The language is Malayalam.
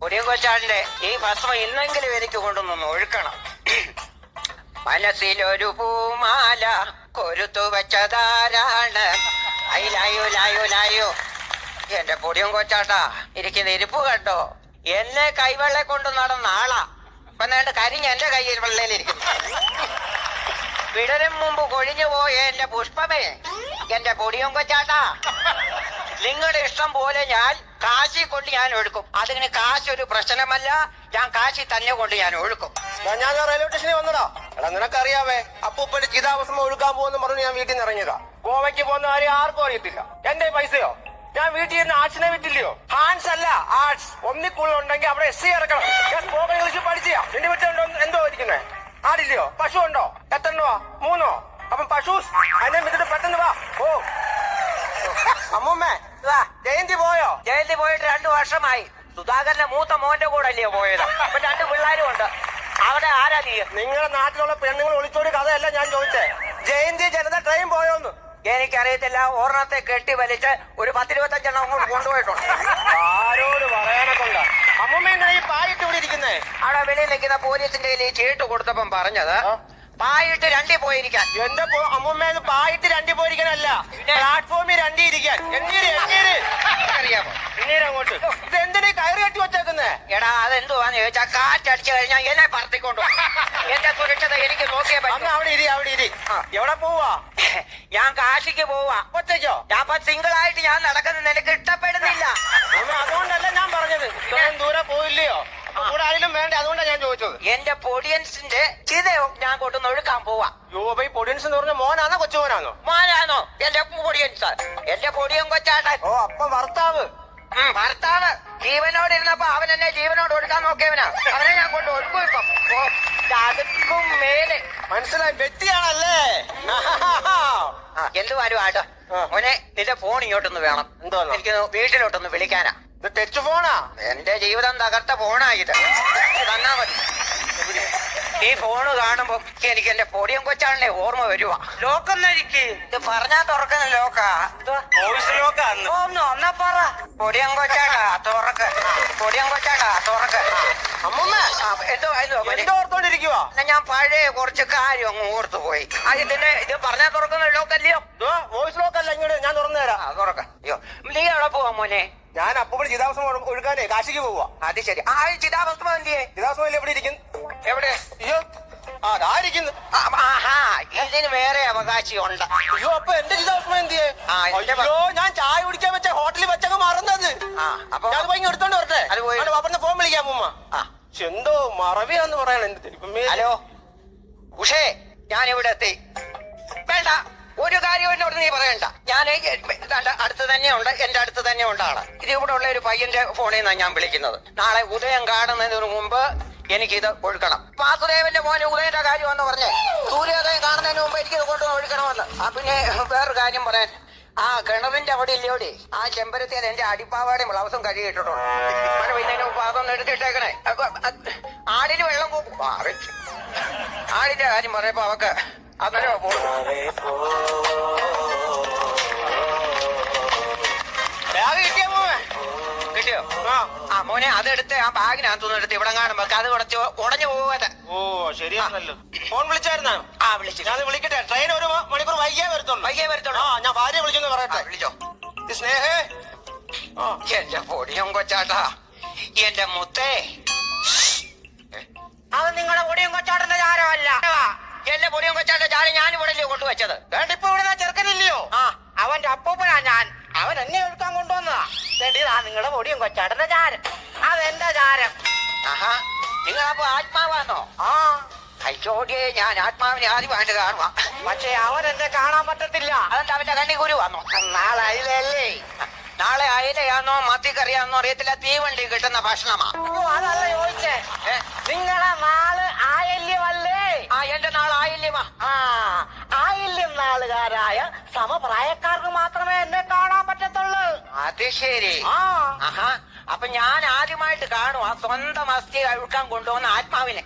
കൊടിയ കൊച്ചാടിന്റെ ഈ ഭസ്മം ഇന്നെങ്കിലും എനിക്ക് കൊണ്ടുവന്ന് ഒഴുക്കണം. മനസ്സിലൊരു പൂമാല കൊരുത്തു വെച്ചതാരാണ്? അയിലായോ ലായോ ലായോ എന്റെ പൊടിയും കൊച്ചാട്ടാ ഇരിക്കുന്ന ഇരിപ്പ് കണ്ടോ? എന്നെ കൈവെള്ളെ കൊണ്ടു നടന്ന ആളാ. ഇപ്പൊ നേണ്ട കരിഞ്ഞ് എന്റെ കയ്യിൽ വെള്ളയിലിരിക്കുന്നു വിടരും മുമ്പ് കൊഴിഞ്ഞു പോയ എന്റെ പുഷ്പമേ എന്റെ പൊടിയും കൊച്ചാട്ടാ. നിങ്ങളുടെ ഇഷ്ടം പോലെ ഞാൻ കാശി കൊണ്ട് ഞാൻ ഒഴുക്കും. അതിന് കാശ് ഒരു പ്രശ്നമല്ല. ഞാൻ കാശി തന്നെ കൊണ്ട് ഞാൻ ഒഴുക്കും. ഞാൻ റെയിൽവേ സ്റ്റേഷനിൽ വന്നടാ എടാ നിനക്കറിയാവേ അപ്പൂപ്പന്റെ ചിതാവസ്ഥ ഒഴുക്കാൻ പോകുന്ന പറഞ്ഞു ഞാൻ വീട്ടിൽ നിന്ന് ഇറങ്ങിയതാ. ഗോവയ്ക്ക് പോകുന്ന കാര്യം ആർക്കും അറിയത്തില്ല. എന്റെ പൈസയോ? ഞാൻ വീട്ടിൽ ഇരുന്ന് ആർട്സിനെ വിട്ടില്ലയോ ഹാൻസ് അല്ല ആർട്സ് ഒന്നിക്കുള്ളുണ്ടെങ്കിൽ അവിടെ എസ് സി ഇറക്കണം. ഞാൻ സ്പോക്കൺ ഇംഗ്ലീഷ് പഠിച്ചാ നിന്റെ വീട്ടിലുണ്ടോ എന്തോ ഇരിക്കുന്നേ? ആടില്ലയോ? പശു ഉണ്ടോ? എത്ര രൂപ മൂന്നോ? അപ്പം പശു അതിനെ വിട്ടിട്ട് പെട്ടെന്ന് വാ. ഓ അമ്മൂമ്മേ. ജയന്തി പോയോ? ജയന്തി പോയിട്ട് രണ്ടു വർഷമായി. സുധാകരന്റെ മൂത്ത മോന്റെ കൂടെ അല്ലയോ പോയത്. അപ്പൊ രണ്ട് പിള്ളേരും ഉണ്ട്. അവിടെ ആരാ നീ? നിങ്ങളുടെ നാട്ടിലുള്ള പെണ്ണുങ്ങൾ ഒളിച്ചോടി കഥയല്ല ഞാൻ ചോദിച്ചേ. ജയന്തി ജനത ട്രെയിൻ പോയോന്ന്. എനിക്കറിയത്തില്ല. ഓർണത്തെ കെട്ടി വലിച്ച് ഒരു പത്തിരുപത്തഞ്ചെണ്ണം അങ്ങോട്ട് കൊണ്ടുപോയിട്ടുണ്ട്. ആരോട് പറയാനൊക്കെ അമ്മൂമ്മ എന്തിനാ ഈ പായിട്ട് ഇവിടെ ഇരിക്കുന്നേ? അവിടെ വെളിയിൽ നിൽക്കുന്ന പോലീസിന്റെ കയ്യിൽ ഈ ചീട്ട് കൊടുത്തപ്പം പറഞ്ഞത് പായിട്ട് രണ്ടി പോയിരിക്കാൻ. എന്റെ പോ- അമ്മൂമ്മ പായിട്ട് രണ്ടി പോയിരിക്കാനല്ല. പ്ലാറ്റ്ഫോമിൽ രണ്ടി ഇരിക്കാൻ. അറിയാമോ അങ്ങോട്ട്. ഇത് എന്തിനാ കയറി കെട്ടി വെച്ചേക്കുന്നേ? എടാ അതെന്തുവാന്ന് ചോദിച്ചാ കാറ്റടിച്ചു കഴിഞ്ഞാൽ എന്നെ പറത്തിക്കൊണ്ടു എന്റെ സുരക്ഷത എനിക്ക് നോക്കിയേ പറ്റും. അവിടെ ഇരി അവിടെ ഇരി. എവിടെ പോവാ? ഞാൻ കാശിക്ക് പോവാ. ഒറ്റയ്ക്കോ? ഞാൻ ഇപ്പൊ സിംഗിൾ ആയിട്ട് ഞാൻ നടക്കുന്നത് നിനക്ക് ഇഷ്ടപ്പെടുന്നില്ല. അതുകൊണ്ടല്ല ഞാൻ പറഞ്ഞത്. ദൂരെ പോയില്ലയോ? അപ്പൊ കൂടെ ആരെങ്കിലും വേണ്ടേ? അതുകൊണ്ടാണ് ഞാൻ ചോദിച്ചത്. എന്റെ പൊടിയൻസിന്റെ ചിതയോ ഞാൻ കൊണ്ടുവന്ന് ഒഴുക്കാൻ പോവാ. യോ അപ്പൊ ഈ പൊടിയൻസ് എന്ന് പറഞ്ഞ മോനാണോ കൊച്ചുമോനാണോ? മോനാണോ? എന്റെ പൊടിയൻസ്. എന്റെ പൊടിയൻ കൊച്ചാട്ടൻ ഓ അപ്പൊ ഭർത്താവ്. ഭർത്താവ്. ജീവനോട് ഇരുന്നപ്പോ അവൻ എന്നെ ജീവനോട് ഒഴുക്കാൻ നോക്കിയവനാ. അവനെ ഞാൻ കൊണ്ട് ഒഴുക്കും ഇപ്പം. ഓ, അതുക്കും മേലെ. മനസ്സിലായി വ്യക്തിയാണല്ലേ? എന്തുവാരും ആട്ടോ. മോനെ നിന്റെ ഫോൺ ഇങ്ങോട്ടൊന്ന് വേണം. എന്തോ എനിക്ക് വീട്ടിലോട്ടൊന്ന് വിളിക്കാനാ. ഇത് ടച്ച് ഫോണാ എന്റെ ജീവിതം തകർത്ത ഫോണാ ഇത്. തന്നാ മതി. ഈ ഫോണ് കാണുമ്പോ എനിക്ക് എന്റെ പൊടിയും കൊച്ചാണല്ലേ ഓർമ്മ വരുവാ. ലോക്കൊന്നരിക്ക് ഇത് പറഞ്ഞാ തുറക്കുന്ന ലോക്കാ? ഒന്ന് ഒന്നാ പറ. പൊടിയം കൊച്ചാടാ തുറക്ക്. പൊടിയം കൊച്ചാടാ തുറക്ക്. എന്തോ എന്തോ ഓർത്തോണ്ടിരിക്കുവാ? ഞാൻ പഴയ കുറച്ച് കാര്യം അങ്ങ് ഓർത്തു പോയി. ഇതിന്റെ ഇത് പറഞ്ഞാ തുറക്കുന്ന ലോക്കല്ലയോ? വോയിസ് ലോക്കല്ല ഇങ്ങോട്ട് ഞാൻ തുറന്നു തരാം. തുറക്കാം. അയ്യോ നീ എവിടെ പോവാ മോനെ? ഞാൻ അപ്പോൾ ചിതാഭസ്മം ഒഴു- ഒഴുകാനേ കാശിക്ക് പോവാ അത് ശരി. ആ ചിതാഭസ്മം എന്തിയേ? ചിതാഭസ്മം എവിടെ ഇരിക്കുന്നു? എവിടെ? അയ്യോ അതായിരിക്കുന്നു ഇതിന് വേറെ അവകാശി ഉണ്ട് അയ്യോ അപ്പൊ എന്റെ ചിതാഭസ്മം എന്തിയെ? അയ്യോ ഞാൻ ചായ കുടിക്കാൻ വെച്ച ഹോട്ടലിൽ വെച്ചങ്ങ് മറന്നത് അപ്പൊ ഞാൻ പോയി എടുത്തോണ്ട് വരട്ടെ. അത് പോയി. പാപ്പന്റെ ഫോൺ വിളിക്കാം ഉമ്മ എന്തോ മറവിയാന്ന് പറയണ എന്റെ. ഹലോ ഉഷേ ഞാൻ ഇവിടെ എത്തി. വേണ്ട ഒരു കാര്യം എന്നോട് നീ പറയണ്ട. ഞാൻ അടുത്ത് തന്നെ ഉണ്ട് എന്റെ അടുത്ത് തന്നെ ഉണ്ടാണ് ഇതിവിടെ ഉള്ള ഒരു പയ്യന്റെ ഫോണിൽ നിന്നാണ് ഞാൻ വിളിക്കുന്നത്. നാളെ ഉദയം കാണുന്നതിന് മുമ്പ് എനിക്കിത് ഒഴുക്കണം. വാസുദേവന്റെ മോനെ ഉദയന്റെ കാര്യം എന്ന് പറഞ്ഞേ. സൂര്യോദയം കാണുന്നതിന് മുമ്പ് എനിക്കിത് കൊണ്ട് ഒഴുക്കണമെന്ന്. ആ പിന്നെ വേറൊരു കാര്യം പറയാൻ. ആ കിണറിന്റെ അവിടെ ഇല്ലയോടി ആ ചെമ്പരത്തി എന്റെ അടിപ്പാവാടെയും ബ്ലൗസും കഴുകിയിട്ടുണ്ട് പിന്നെ മുമ്പ് എടുത്തിട്ടേക്കണേ. ആടിന് വെള്ളം ആടിന്റെ കാര്യം പറയപ്പോ അവക്ക് അന്നേരം മോനെ അതെടുത്ത് ആ ബാഗിനകത്തുനിന്ന് എടുത്ത് ഇവിടെ കാണുമ്പോ അത് കുറച്ച് ഉടഞ്ഞു പോവാതെ. ഓ ശരിയാണല്ലോ. ഫോൺ വിളിച്ചായിരുന്നോ? ആ വിളിച്ചു ഞാൻ വിളിക്കട്ടെ. ട്രെയിൻ ഒരു മണിക്കൂർ വൈകിയേ വരത്തുള്ളൂ. വൈകിയേ വരത്തുള്ളൂ. ആ ഞാൻ ഭാര്യ വിളിച്ചെന്ന് പറയട്ടെ. വിളിച്ചോ. സ്നേഹേ. എന്റെ പൊടിയും കൊച്ചാട്ടാ. എന്റെ മുത്തേ. അത് നിങ്ങളുടെ പൊടിയും കൊച്ചാട്ടന്റെ ചാരമല്ല. എന്റെ പൊടിയും കൊച്ചാട്ടന്റെ ചാരം ഞാൻ ഇവിടെ കൊണ്ടുവച്ചത്? വേണ്ട ഇപ്പൊ ഇവിടെ ചെറുക്കനില്ലയോ? ആ അവന്റെ അപ്പൂപ്പനാ ഞാൻ. അവൻ എന്നെ ഒഴുക്കാൻ കൊണ്ടുവന്നതാ. ഇതാ നിങ്ങളുടെ പൊടിയും കൊച്ചാട്ടന്റെ ചാരം. അതെന്റെ ചാരം. ആഹാ നിങ്ങളപ്പോ ആത്മാവാണോ ആ. കൈച്ചോടിയെ ഞാൻ ആത്മാവിനെ ആദ്യമായിട്ട് കാണുക. പക്ഷേ അവൻ എന്നെ കാണാൻ പറ്റത്തില്ല. അതെന്താ അവന്റെ കണ്ണി കുരു വന്നോ നാളെ അയിലല്ലേ? നാളെ അയിലയാന്നോ മത്തിക്കറിയാന്നോ അറിയത്തില്ല തീവണ്ടി കിട്ടുന്ന ഭക്ഷണമാ. ഓ അതല്ല ചോദിച്ചേ. നിങ്ങളെ നാൾ ആയല്യമല്ലേ? ആ എന്റെ നാൾ ആയില്യമാ. ആ ആയില്യം നാളുകാരായ സമപ്രായക്കാർക്ക് മാത്രമേ എന്നെ കാണാൻ പറ്റത്തുള്ളൂ. അത് ശരി. ആഹാ അപ്പൊ ഞാൻ ആദ്യമായിട്ട് കാണും ആ സ്വന്തം അസ്ഥി അഴുക്കാൻ കൊണ്ടുവന്ന ആത്മാവിനെ.